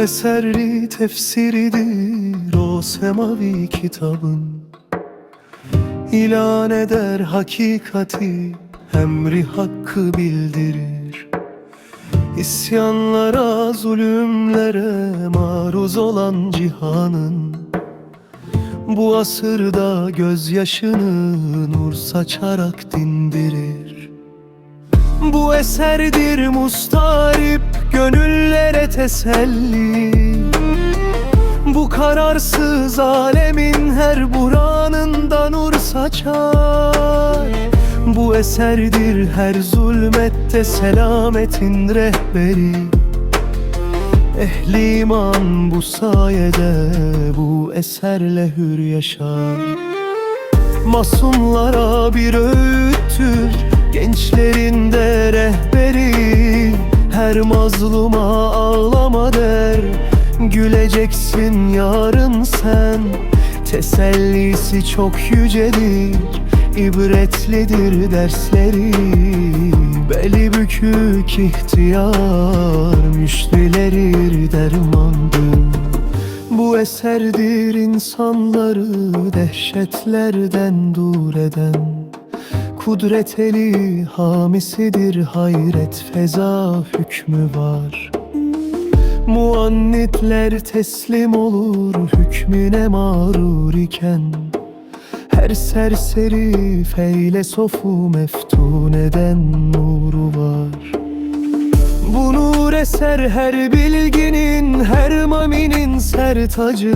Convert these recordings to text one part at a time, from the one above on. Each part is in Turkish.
eserli tefsiridir o semavi kitabın. İlan eder hakikati emri hakkı bildirir. İsyanlara, zulümlere maruz olan cihanın Bu asırda gözyaşını nur saçarak dindirir. Bu eserdir mustarip gönüllere teselli. Bu kararsız alemin her buranında nur saçar. Bu eserdir her zulmette selametin rehberi. Ehli iman bu sayede bu eserle hür yaşar. Masumlara bir öğüttür Gençlerin de rehberi Her mazluma ağlama der. Güleceksin yarın sen. Tesellisi çok yücedir İbretlidir dersleri. Beli bükük ihtiyar Müşrileri dermandır bu eserdir insanları dehşetlerden dur eden Kudret eli hamisidir hayret feza hükmü var. Muannitler teslim olur hükmüne mağrur iken Her serseri feylesofu meftun eden nuru var. Bu nur eser her bilginin, her maminin sertacı.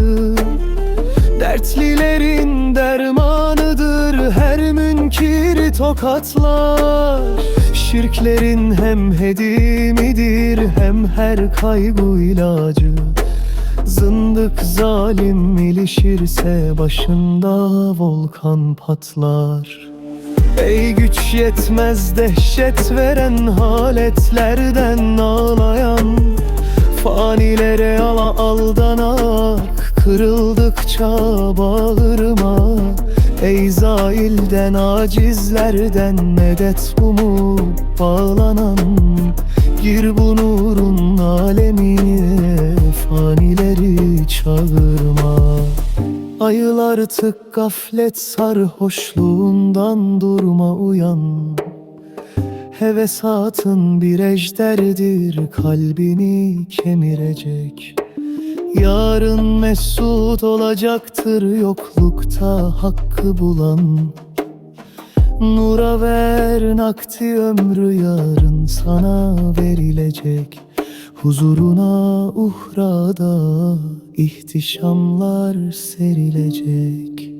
Dertlilerin dermanıdır her münkiri tokatlar. Şirklerin hem hedimidir hem her kaygı ilacı. Zındık zalim ilişirse başında volkan patlar. Ey güç yetmez dehşet veren haletlerden ağlayan. Fanilere ala aldanak kırıldıkça bağırma Ey zailden acizlerden medet umup bağlanan Gir bu nurun alemine fanileri çağırma. Ayıl artık gaflet sarhoşluğundan durma uyan. Hevesatın bir ejderdir kalbini kemirecek Yarın mesut olacaktır yoklukta hakkı bulan. Nura ver nakti ömrü yarın sana verilecek. Huzuruna uhrada ihtişamlar serilecek